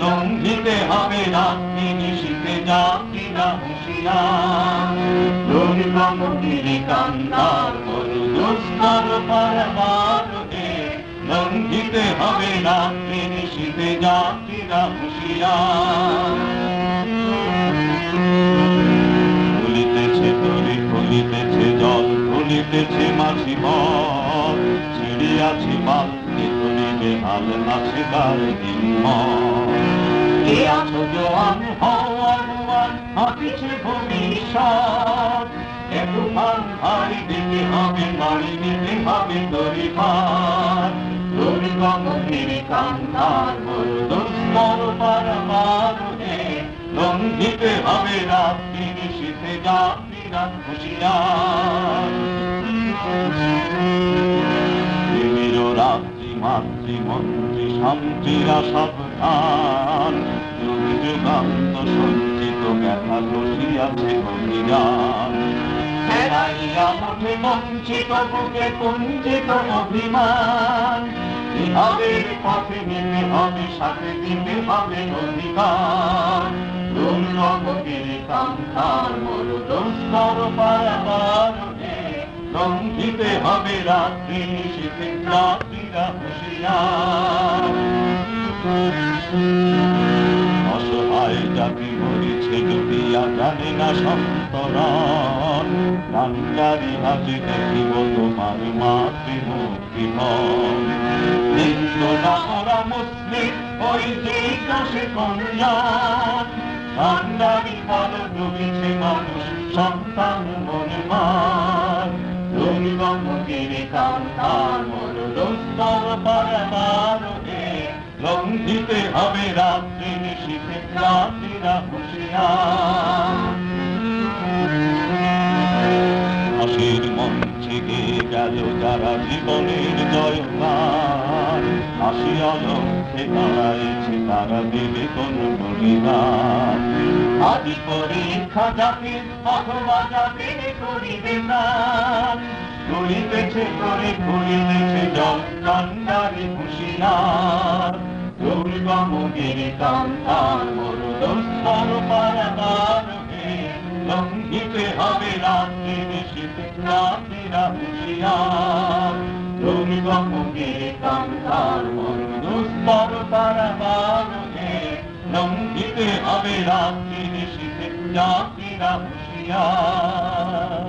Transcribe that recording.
লঙ্ঘিতে হবে রাত্রি নিশীতে, যাত্রীরা হুঁশিয়ার। দুর্গমের কান্নার মরুদস্তার পারাবার হে লঙ্ঘিতে হবে রাত্রি নিশীতে যাত্রীরা হুঁশিয়ার তরি ফুলিতেছে জল ফুলিতেছে মাছি বল ছিড়িয়াছি বালতি তুলিবে হাল নাচে তার দিতে হবে রাত্রি নিশীতে যাত্রীরা হুঁশিয়ার তিমির রাত্রি, মাতৃ, মন্ত্রী, শান্তিরা সাবধান। যুগ যুগান্ত সঞ্চিত ব্যথা বসিয়াছে অভিযান বঞ্চিত, বুকে কুঞ্চিত অভিমান। ইহাদের পথে নিতে হবে, সাথে দিতে হবে অধিকার। কান্তার মরুদস্তর পারাবার লঙ্ঘিতে হবে রাত্রি নিশীতে রাত্রিরা হুঁশিয়ার। অসহায় জাতি মরিছে ডুবিয়া জানে না সন্তরণ। প্রাণকারী হাতে দেখিব তোমার মাতৃমূর্তি হিন্দু না ওরা মুসলিম, ওই জিজ্ঞাসে কন্যান ভান্ডারি বল ডুবিছে মানুষ, সন্তান মনে মান দুর্গম গিরে কান্তার মরুদস্তর পারাবার হে লঙ্ঘিতে হবে রাত্রি নিশীতে রাত্রিরা হুঁশিয়ার। মঞ্চে গিয়ে গেল যারা জীবনের জয়গান। হাসি অলক্ষে দাঁড়াইছে তারা দেবে কোন বলিদান আদি পরীক্ষা জাতির অথবা জাতির করিবে প্রাণ ঘুরিতেছে করে ঘুরিতেছে জল কান্ডারি হুঁশিয়ার দুর্গম গিরি কান্তার মরুদস্তর পারাবার হে লঙ্ঘিতে হবে রাত্রি নিশীতে রাত্রিরা হুঁশিয়ার দুর্গম গিরি কান্তার মরুদস্তর পারাবার হে লঙ্ঘিতে হবে রাত্রি নিশীতে জাতিরা হুঁশিয়ার।